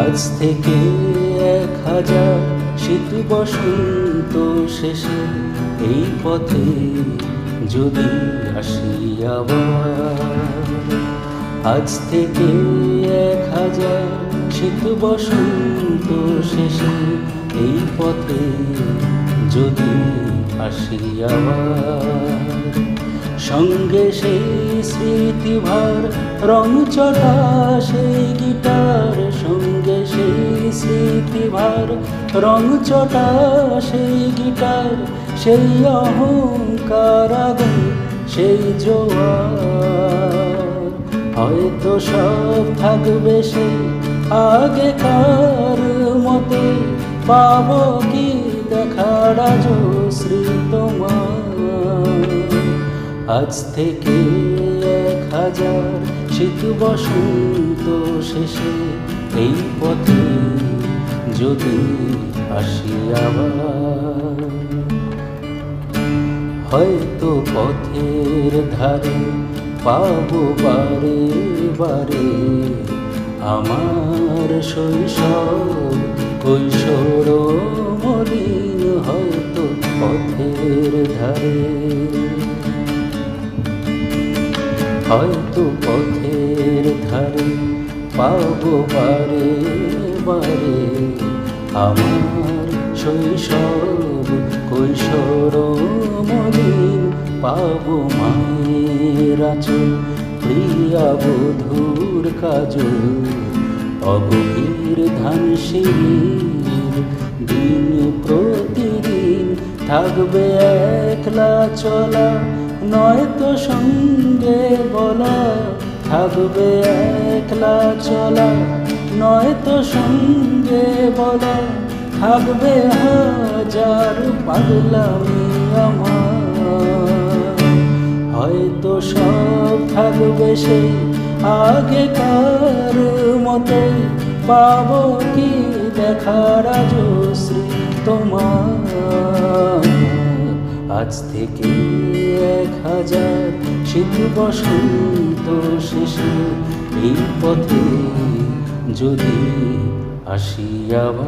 আজ থেকে এক হাজার শীত বসন্ত শেষে এই পথে যদি আসি আজ থেকে এক হাজার শীত বসন্ত শেষে এই পথে যদি আসি সঙ্গে সেই স্মৃতিভার রং চটা সেই গিটার স্মৃতিভার রং চটা সেই গিটার, সেই অহংকার আগুন, সেই জোয়ার। হয়তো সব থাকবে সে আগেকার মতে, পাব কি দেখার শ্রী তোমার আজ থেকে এক হাজার শীত বসন্ত শেষে এই পথে যদি আসি আবার, হয়তো পথের ধারে পাবো বারে বারে আমার শৈশব, কৈশোর মলিন হয়তো পথের ধারে। হয়তো পথের ধারে পাবো বারে বারে আমার শৈশব কৈশোর মলিন পাবো মায়ের আচল, প্রিয়া বধুর কাজল, অগভীর ধান দিন প্রতিদিন থাকবে একলা চলা, নয়তো সঙ্গে বলা, থাকবে একলা চলা। নয়তো সঙ্গে বলা, থাকবে হাজার পাগলামি হয়তো সব থাকবে সে আগেকার মতে পাবো কি দেখার শ্রী তোমার? আজ থেকে এক হাজার শীত বসন্ত শেষে এই পথে যদি আসিয়াবা